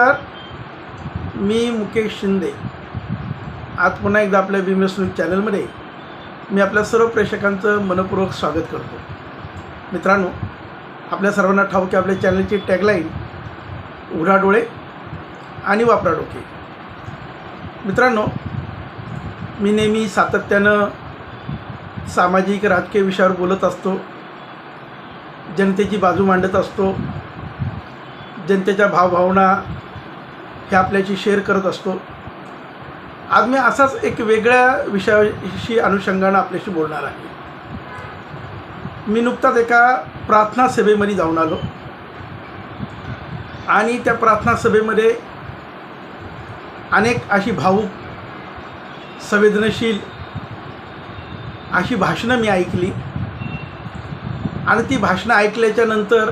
नमस्कार. मी मुकेश शिंदे. आज पुन्हा एकदा आपल्या बिमेस न्यूज चॅनलमध्ये मी आपल्या सर्व प्रेक्षकांचं मनपूर्वक स्वागत करतो. मित्रांनो आपल्या सर्वांना ठाऊक की आपल्या चॅनलची टॅगलाईन उघडा डोळे आणि वापरा डोके. मित्रांनो मी नेहमी सातत्यानं सामाजिक राजकीय विषयावर बोलत असतो. जनतेची बाजू मांडत असतो. जनतेच्या भावभावना हे आपल्याशी शेअर करत असतो. आज मी असाच एक वेगळ्या विषयाशी अनुषंगानं आपल्याशी बोलणार आहे. मी नुकताच एका प्रार्थना सभेमध्ये जाऊन आलो. आणि त्या प्रार्थना सभेमध्ये अनेक अशी भावूक संवेदनशील अशी भाषणं मी ऐकली. आणि ती भाषणं ऐकल्याच्या नंतर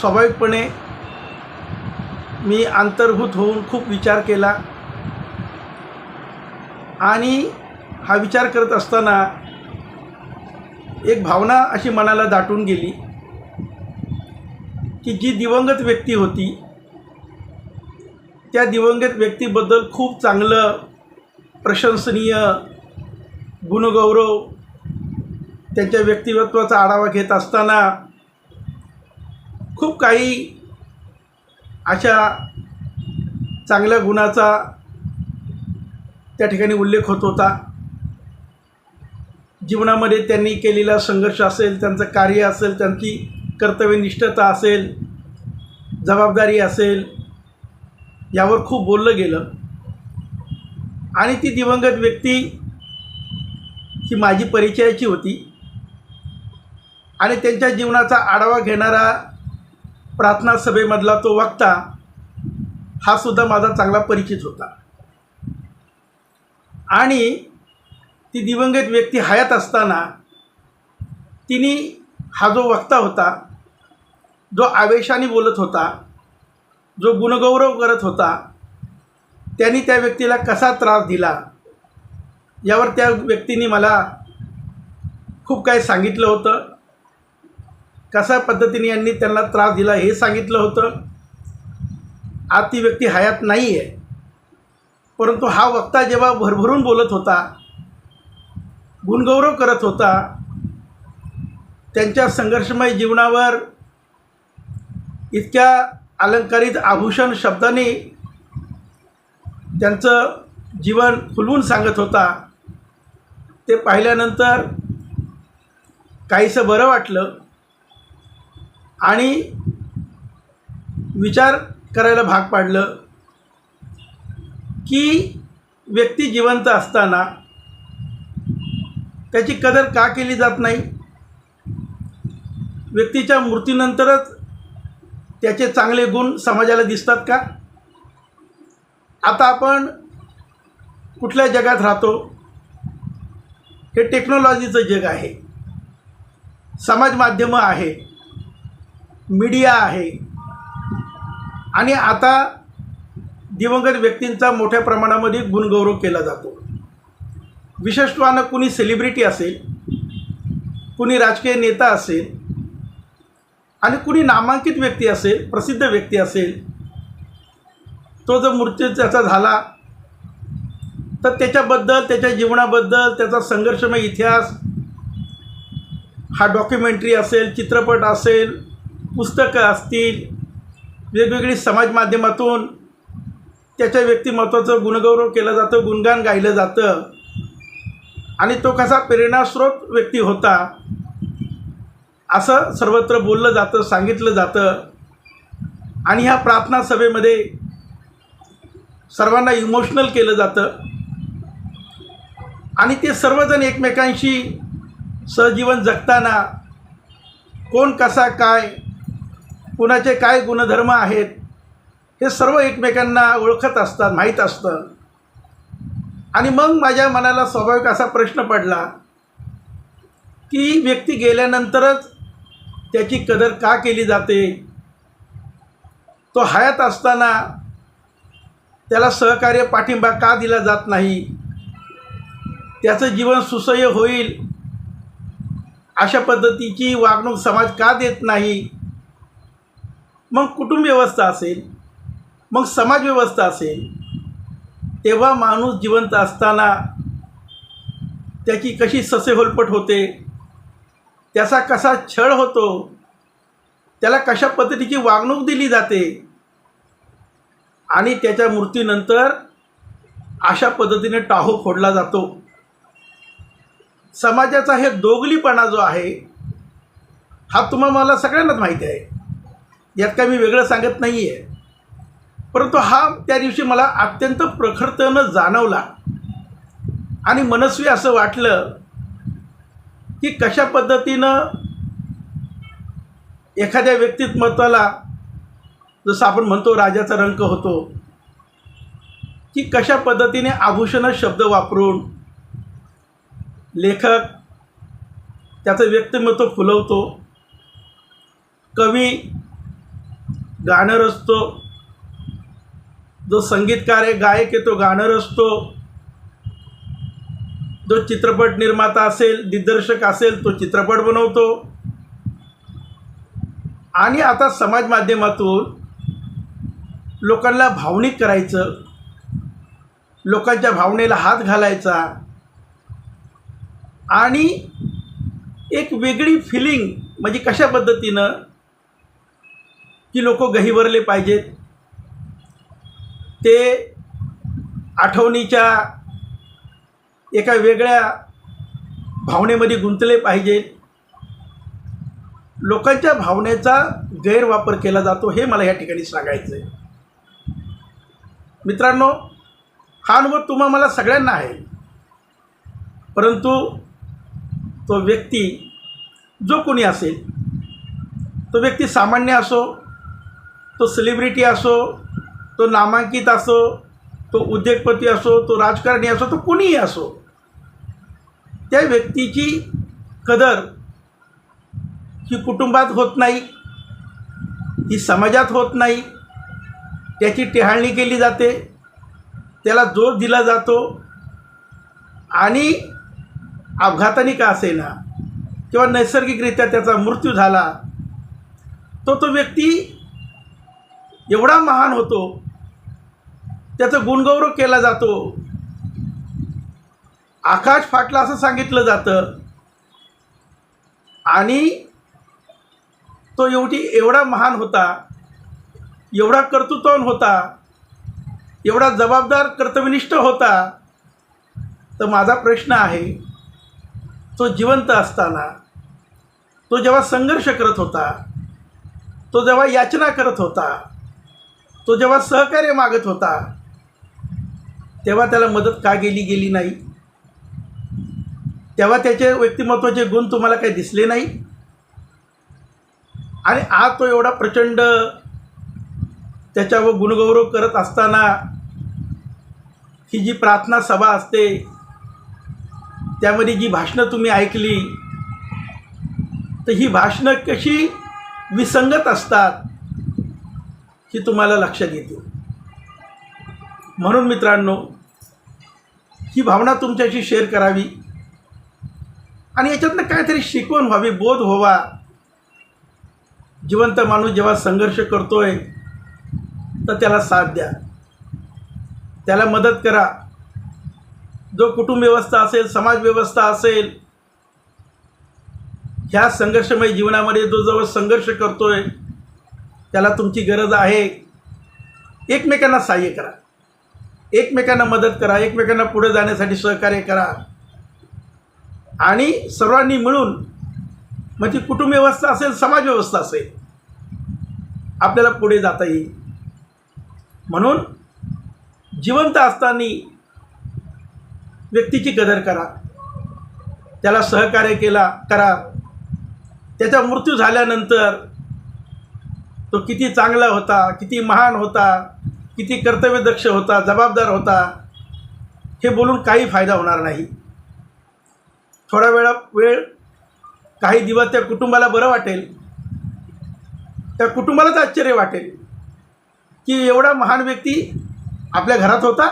स्वाभाविकपणे मी अंतर्भूत होऊन खूप विचार केला. आणि हा विचार करत असताना एक भावना अशी मनाला दाटून गेली की जी दिवंगत व्यक्ती होती त्या दिवंगत व्यक्तीबद्दल खूप चांगलं प्रशंसनीय गुणगौरव त्यांच्या व्यक्तिमत्वाचा आढावा घेत असताना खूप काही अशा चांगल्या गुणाचा त्या ठिकाणी उल्लेख होत होता. जीवनामध्ये त्यांनी केलेला संघर्ष असेल त्यांचं कार्य असेल त्यांची कर्तव्यनिष्ठता असेल जबाबदारी असेल यावर खूप बोललं गेलं. आणि ती दिवंगत व्यक्ती ही माझी परिचयाची होती. आणि त्यांच्या जीवनाचा आढावा घेणारा प्रार्थना सभेमधला तो वक्ता हा सुद्धा माझा चांगला परिचित होता. आणि ती दिवंगत व्यक्ती हयात असताना तिने हा जो वक्ता होता जो आवेशाने बोलत होता जो गुणगौरव करत होता त्यांनी त्या व्यक्तीला कसा त्रास दिला यावर त्या व्यक्तीने मला खूप काही सांगितलं होतं. कशा पद्धतीने यांनी त्यांना त्रास दिला हे सांगितलं होतं? आज ती व्यक्ती हयात नाही आहे परंतु हा वक्ता जेव्हा भरभरून बोलत होता गुणगौरव करत होता त्यांच्या संघर्षमय जीवनावर इतक्या अलंकारित आभूषण शब्दाने त्यांचं जीवन फुलवून सांगत होता ते पाहिल्यानंतर काहीसं बरं वाटलं. आणि विचार करायला भाग पाडलं की व्यक्ती जिवंत असताना त्याची कदर का केली जात नाही? व्यक्तीच्या मृत्यूनंतरच त्याचे चांगले गुण समाजाला दिसतात का? आता आपण कुठल्या जगात राहतो? हे टेक्नॉलॉजीचं जग आहे. समाज माध्यमं आहे. मीडिया आहे. आणि आता दिवंगत व्यक्तींचा मोठ्या प्रमाणामध्ये गुणगौरव केला जातो. विशेषत्वानं कुणी सेलिब्रिटी असेल कुणी राजकीय नेता असेल आणि कुणी नामांकित व्यक्ती असेल प्रसिद्ध व्यक्ती असेल तो जर मृत्यू त्याचा झाला तर त्याच्याबद्दल त्याच्या जीवनाबद्दल त्याचा संघर्षमय इतिहास हा डॉक्युमेंटरी असेल चित्रपट असेल पुस्तकं असतील वेगवेगळी समाज माध्यमातून त्याच्या व्यक्तिमत्वाचं गुणगौरव केलं जातं गुणगान गायलं जातं. आणि तो कसा प्रेरणास्रोत व्यक्ती होता असं सर्वत्र बोललं जातं सांगितलं जातं. आणि ह्या प्रार्थना सभेमध्ये सर्वांना इमोशनल केलं जातं. आणि ते सर्वजण एकमेकांशी सहजीवन जगताना कोण कसा काय कुणाचे काय गुणधर्म आहेत हे सर्व एकमेकांना ओळखत असतात माहीत असतं. आणि मग माझ्या मनाला स्वाभाविक असा प्रश्न पडला की व्यक्ती गेल्यानंतरच त्याची कदर का केली जाते? तो हयात असताना त्याला सहकार्य पाठिंबा का दिला जात नाही? त्याचं जीवन सुसह्य होईल अशा पद्धतीची वागणूक समाज का देत नाही? मग कुटुंब व्यवस्था असेल मग समाजव्यवस्था असेल तेव्हा माणूस जिवंत असताना त्याची कशी ससेहोलपट होते त्याचा कसा छळ होतो त्याला कशा पद्धतीची वागणूक दिली जाते आणि त्याच्या मृत्यूनंतर अशा पद्धतीने टाहो फोडला जातो. समाजाचा हे दोगलीपणा जो आहे हा तुम्हाला सगळ्यांनाच माहिती आहे. यात काय मी वेगळं सांगत नाही आहे परंतु हा त्या दिवशी मला अत्यंत प्रखरतेनं जाणवला. आणि मनस्वी असं वाटलं की कशा पद्धतीनं एखाद्या व्यक्तिमत्वाला जसं आपण म्हणतो राजाचा रंक होतो की कशा पद्धतीने आभूषण शब्द वापरून लेखक त्याचं व्यक्तिमत्व फुलवतो कवी गाणं रचतो. जो संगीतकार आहे गायक आहे तो गाणं रचतो. जो चित्रपट निर्माता असेल दिग्दर्शक असेल तो चित्रपट बनवतो. आणि आता समाज माध्यमातून लोकांना भावनिक करायचं लोकांच्या भावनेला हात घालायचा आणि एक वेगळी फिलिंग म्हणजे कशा पद्धतीनं की लोक गहिवरले पाहिजेत. ते आठवणीच्या एका वेगळ्या भावनेमध्ये गुंतले पाहिजेत लोकांच्या भावनेचा गैरवापर केला जातो हे मला या ठिकाणी सांगायचं आहे मित्रांनो हा अनुभव तुम्हा मला सगळ्यांना आहे. परंतु तो व्यक्ती जो कोणी असेल तो व्यक्ती सामान्य असो तो सेलिब्रिटी असो तो नामांकित असो तो उद्योगपती असो तो राजकारणी असो तो कुणीही असो त्या व्यक्तीची कदर ही कुटुंबात होत नाही ही समाजात होत नाही. त्याची टेहाळणी केली जाते त्याला जोर दिला जातो आणि अपघाताने का असेना किंवा नैसर्गिकरित्या त्याचा मृत्यू झाला तो तो व्यक्ती एवढा महान होतो. त्याचं गुणगौरव केला जातो. आकाश फाटला असं सांगितलं जातं. आणि तो एवढी एवढा महान होता. एवढा कर्तृत्ववान होता. एवढा जबाबदार कर्तव्यनिष्ठ होता. तर माझा प्रश्न आहे तो जिवंत असताना तो जेव्हा संघर्ष करत होता तो जेव्हा याचना करत होता तो जेव्हा सहकार्य मागत होता तेव्हा त्याला मदत का गेली गेली नाही? तेव्हा त्याचे व्यक्तिमत्वाचे गुण तुम्हाला काही दिसले नाही? आणि आज तो एवढा प्रचंड त्याच्यावर गुणगौरव करत असताना ही जी प्रार्थना सभा असते त्यामध्ये जी भाषणं तुम्ही ऐकली तर ही भाषणं कशी विसंगत असतात? ही तुम्हाला लक्षात येतील म्हणून मित्रांनो ही भावना तुमच्याशी शेअर करावी. आणि याच्यातनं काहीतरी शिकवण व्हावी बोध व्हावा. जिवंत माणूस जेव्हा संघर्ष करतोय तर त्याला साथ द्या. त्याला मदत करा. जो कुटुंब व्यवस्था असेल समाज व्यवस्था असेल ह्या संघर्षमय जीवनामध्ये जो जवळ संघर्ष करतोय त्याला तुमची गरज आहे. एकमेकांना सहाय्य करा. एकमेकांना मदत करा. एकमेकांना पुढे जाण्यासाठी सहकार्य करा. आणि सर्वांनी मिळून मग ती कुटुंब व्यवस्था असेल समाज व्यवस्था असेल आपल्याला पुढे जाता येईल. म्हणून जिवंत असताना व्यक्तीची कदर करा. त्याला सहकार्य केला करा. त्याचा मृत्यू झाल्यानंतर तो किती चांगला होता किती महान होता किती कर्तव्यदक्ष होता जबाबदार होता हे बोलून काही फायदा होणार नाही. थोडा वेळा वेळ काही दिवस त्या कुटुंबाला बरं वाटेल. त्या कुटुंबालाच आश्चर्य वाटेल. की एवढा महान व्यक्ती आपल्या घरात होता?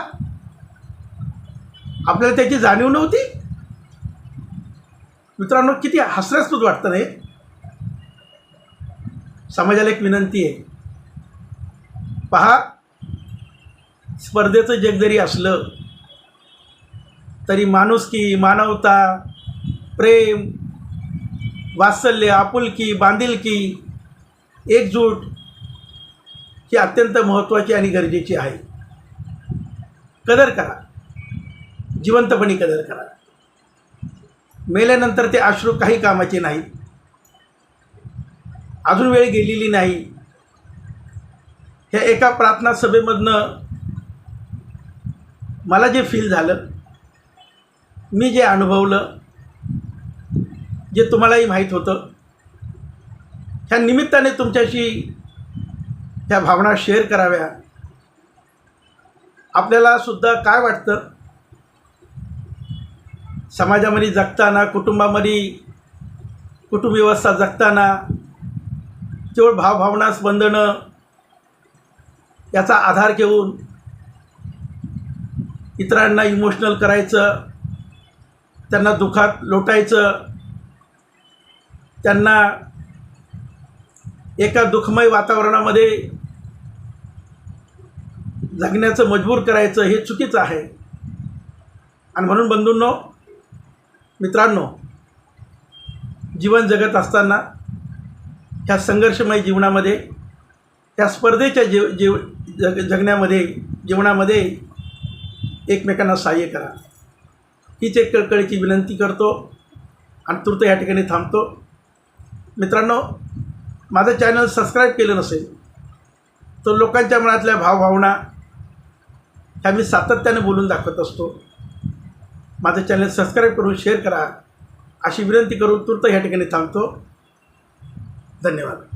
आपल्याला त्याची जाणीव नव्हती? मित्रांनो किती हास्यास्पद वाटतं रे समाजाला एक विनंती आहे. पहा स्पर्धेचं जग जरी असलं तरी माणुसकी मानवता प्रेम वात्सल्य आपुलकी बांधिलकी एकजूट ही अत्यंत महत्त्वाची आणि गरजेची आहे. कदर करा. जिवंतपणी कदर करा. मेल्यानंतर ते अश्रू काही कामाचे नाहीत. अजून वेळ गेलेली नाही. ह्या एका प्रार्थना सभेमधनं मला जे फील झालं मी जे अनुभवलं जे तुम्हालाही माहीत होतं ह्या निमित्ताने तुमच्याशी त्या भावना शेअर कराव्या. आपल्याला सुद्धा काय वाटतं? समाजामध्ये जगताना कुटुंबामध्ये कुटुंब व्यवस्था जगताना केवळ भावभावना स्पंदनं याचा आधार घेऊन इतरांना इमोशनल करायचं त्यांना दुखात लोटायचं त्यांना एका दुःखमय वातावरणामध्ये जगण्याचं मजबूर करायचं हे चुकीचं आहे. आणि म्हणून बंधूंनो मित्रांनो जीवन जगत असताना ह्या संघर्षमय जीवनामध्ये त्या स्पर्धेच्या जीव जीव जग जगण्यामध्ये जीवनामध्ये एकमेकांना सहाय्य करा. हीच एक कळकळीची विनंती करतो आणि तूर्त या ठिकाणी थांबतो. मित्रांनो माझं चॅनल सबस्क्राईब केलं नसेल तर लोकांच्या मनातल्या भावभावना ह्या मी सातत्याने बोलून दाखवत असतो. माझं चॅनल सबस्क्राईब करून शेअर करा अशी विनंती करून तूर्त या ठिकाणी थांबतो. धन्यवाद.